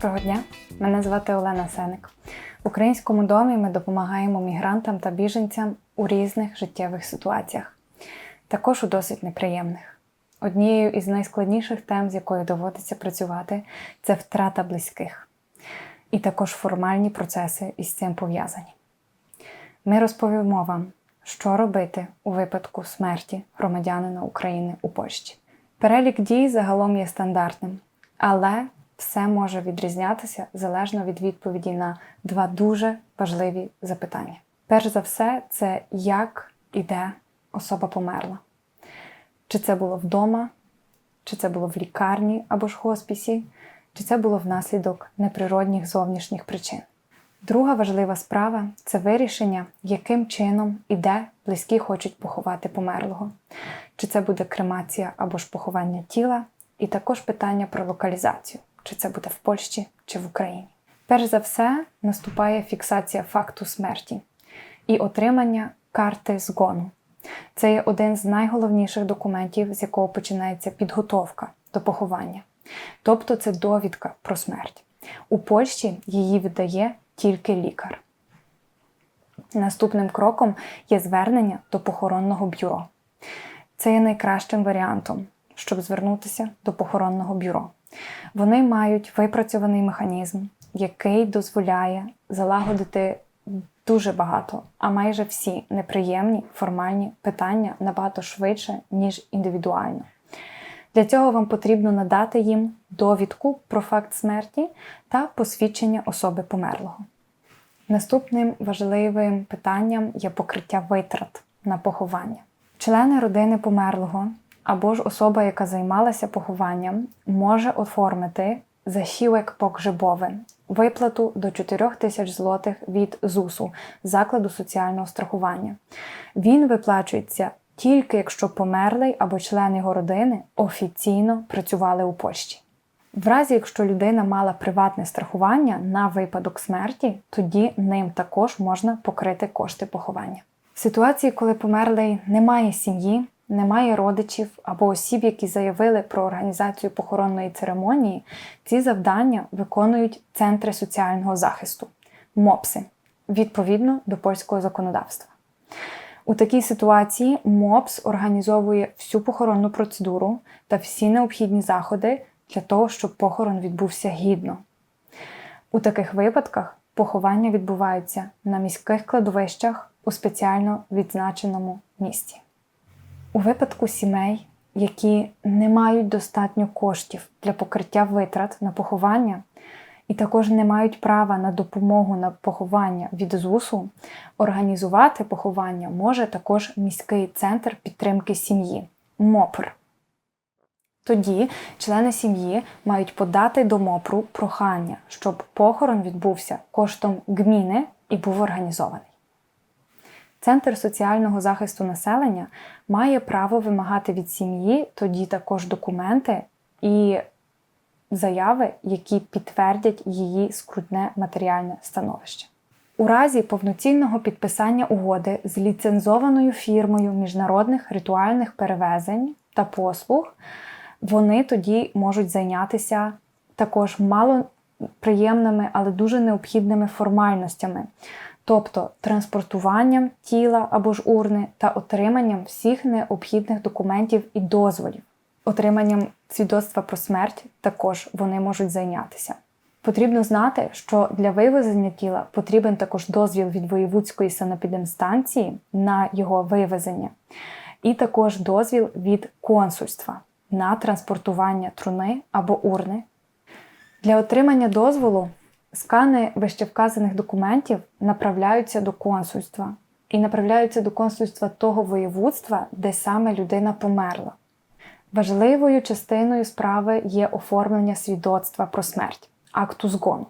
Доброго дня! Мене звати Олена Сеник. В українському домі ми допомагаємо мігрантам та біженцям у різних життєвих ситуаціях, також у досить неприємних. Однією із найскладніших тем, з якою доводиться працювати, це втрата близьких, і також формальні процеси із цим пов'язані. Ми розповімо вам, що робити у випадку смерті громадянина України у Польщі. Перелік дій загалом є стандартним, але все може відрізнятися залежно від відповіді на два дуже важливі запитання. Перш за все, це як і де особа померла. Чи це було вдома, чи це було в лікарні або ж хоспісі, чи це було внаслідок неприродних зовнішніх причин. Друга важлива справа це вирішення, яким чином і де близькі хочуть поховати померлого. Чи це буде кремація або ж поховання тіла, і також питання про локалізацію, чи це буде в Польщі чи в Україні. Перш за все, наступає фіксація факту смерті і отримання карти згону. Це є один з найголовніших документів, з якого починається підготовка до поховання. Тобто це довідка про смерть. У Польщі її видає тільки лікар. Наступним кроком є звернення до похоронного бюро. Це є найкращим варіантом, щоб звернутися до похоронного бюро. Вони мають випрацьований механізм, який дозволяє залагодити дуже багато, а майже всі неприємні формальні питання набагато швидше, ніж індивідуально. Для цього вам потрібно надати їм довідку про факт смерті та посвідчення особи померлого. Наступним важливим питанням є покриття витрат на поховання. Члени родини померлого або ж особа, яка займалася похованням, може оформити захівек погребовин виплату до 4 тисяч злотих від ЗУСу закладу соціального страхування. Він виплачується тільки якщо померлий або член його родини офіційно працювали у Польщі. В разі, якщо людина мала приватне страхування на випадок смерті, тоді ним також можна покрити кошти поховання. В ситуації, коли померлий не має сім'ї, немає родичів або осіб, які заявили про організацію похоронної церемонії, ці завдання виконують центри соціального захисту МОПСи відповідно до польського законодавства. У такій ситуації МОПС організовує всю похоронну процедуру та всі необхідні заходи для того, щоб похорон відбувся гідно. У таких випадках поховання відбуваються на міських кладовищах у спеціально відзначеному місці. У випадку сімей, які не мають достатньо коштів для покриття витрат на поховання, і також не мають права на допомогу на поховання від ЗУСу, організувати поховання може також міський центр підтримки сім'ї МОПР. Тоді члени сім'ї мають подати до МОПРу прохання, щоб похорон відбувся коштом гміни і був організований. Центр соціального захисту населення має право вимагати від сім'ї тоді також документи і заяви, які підтвердять її скрутне матеріальне становище. У разі повноцінного підписання угоди з ліцензованою фірмою міжнародних ритуальних перевезень та послуг, вони тоді можуть зайнятися також малоприємними, але дуже необхідними формальностями тобто транспортуванням тіла або ж урни та отриманням всіх необхідних документів і дозволів. Отриманням свідоцтва про смерть також вони можуть зайнятися. Потрібно знати, що для вивезення тіла потрібен також дозвіл від воєвудської санепідемстанції на його вивезення, і також дозвіл від консульства на транспортування труни або урни. Для отримання дозволу Скани вищевказаних документів направляються до консульства і направляються до консульства того воєводства, де саме людина померла. Важливою частиною справи є оформлення свідоцтва про смерть, акту згону.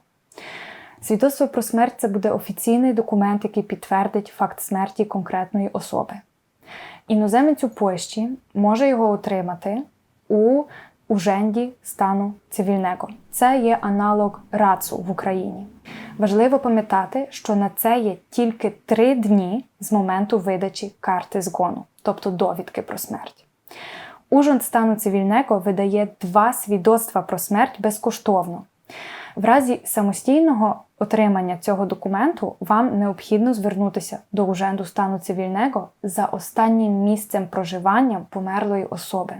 Свідоцтво про смерть це буде офіційний документ, який підтвердить факт смерті конкретної особи. Іноземець у Польщі може його отримати у уженді стану цивільного. Це є аналог РАЦу в Україні. Важливо пам'ятати, що на це є тільки три дні з моменту видачі карти згону, тобто довідки про смерть. Ужин стану цивільного видає два свідоцтва про смерть безкоштовно. В разі самостійного отримання цього документу вам необхідно звернутися до уженду стану цивільного за останнім місцем проживання померлої особи.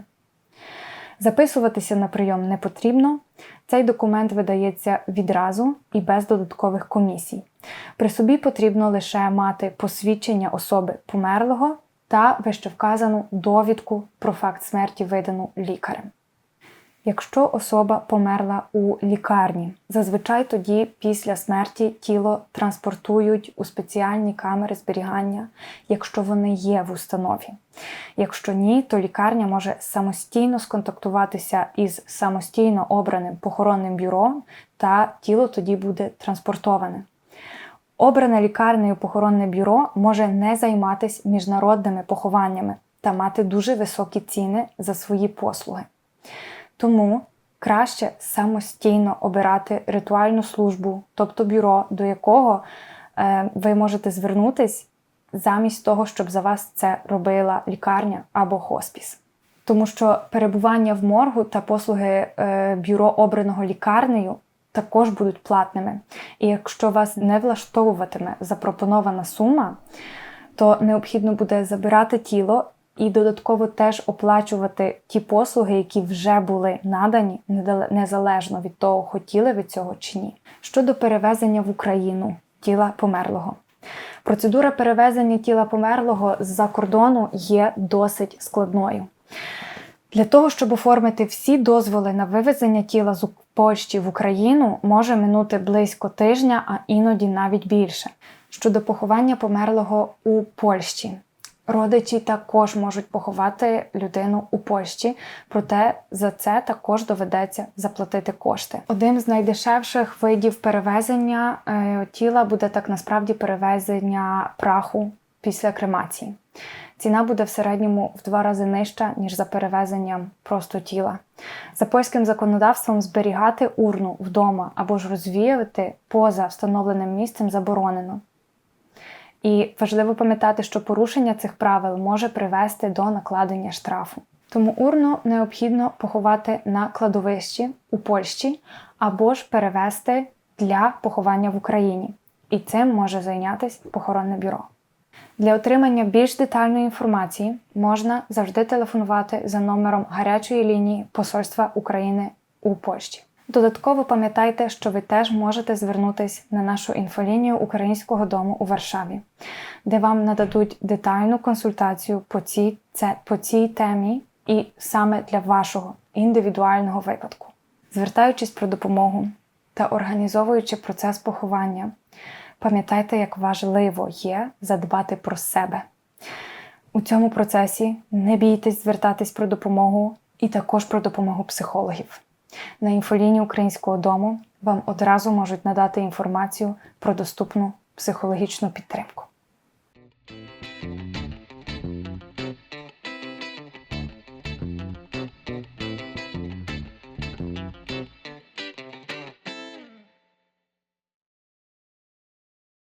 Записуватися на прийом не потрібно. Цей документ видається відразу і без додаткових комісій. При собі потрібно лише мати посвідчення особи померлого та вищевказану довідку про факт смерті, видану лікарем. Якщо особа померла у лікарні, зазвичай тоді після смерті тіло транспортують у спеціальні камери зберігання, якщо вони є в установі. Якщо ні, то лікарня може самостійно сконтактуватися із самостійно обраним похоронним бюро, та тіло тоді буде транспортоване. Обране лікарнею похоронне бюро може не займатися міжнародними похованнями та мати дуже високі ціни за свої послуги. Тому краще самостійно обирати ритуальну службу, тобто бюро, до якого е, ви можете звернутись замість того, щоб за вас це робила лікарня або хоспіс. Тому що перебування в моргу та послуги е, бюро обраного лікарнею також будуть платними. І якщо вас не влаштовуватиме запропонована сума, то необхідно буде забирати тіло і додатково теж оплачувати ті послуги, які вже були надані, незалежно від того, хотіли ви цього чи ні. Щодо перевезення в Україну тіла померлого. Процедура перевезення тіла померлого з-за кордону є досить складною. Для того, щоб оформити всі дозволи на вивезення тіла з Польщі в Україну, може минути близько тижня, а іноді навіть більше. Щодо поховання померлого у Польщі. Родичі також можуть поховати людину у Польщі, проте за це також доведеться заплатити кошти. Одним з найдешевших видів перевезення е, тіла буде так насправді перевезення праху після кремації. Ціна буде в середньому в два рази нижча, ніж за перевезенням просто тіла. За польським законодавством зберігати урну вдома або ж розвіяти поза встановленим місцем заборонено. І важливо пам'ятати, що порушення цих правил може привести до накладення штрафу. Тому урну необхідно поховати на кладовищі у Польщі або ж перевести для поховання в Україні. І цим може зайнятися похоронне бюро. Для отримання більш детальної інформації можна завжди телефонувати за номером гарячої лінії Посольства України у Польщі. Додатково пам'ятайте, що ви теж можете звернутися на нашу інфолінію Українського дому у Варшаві, де вам нададуть детальну консультацію по цій, це, по цій темі і саме для вашого індивідуального випадку. Звертаючись про допомогу та організовуючи процес поховання, пам'ятайте, як важливо є задбати про себе. У цьому процесі не бійтесь звертатись про допомогу і також про допомогу психологів. На інфоліні Українського дому вам одразу можуть надати інформацію про доступну психологічну підтримку.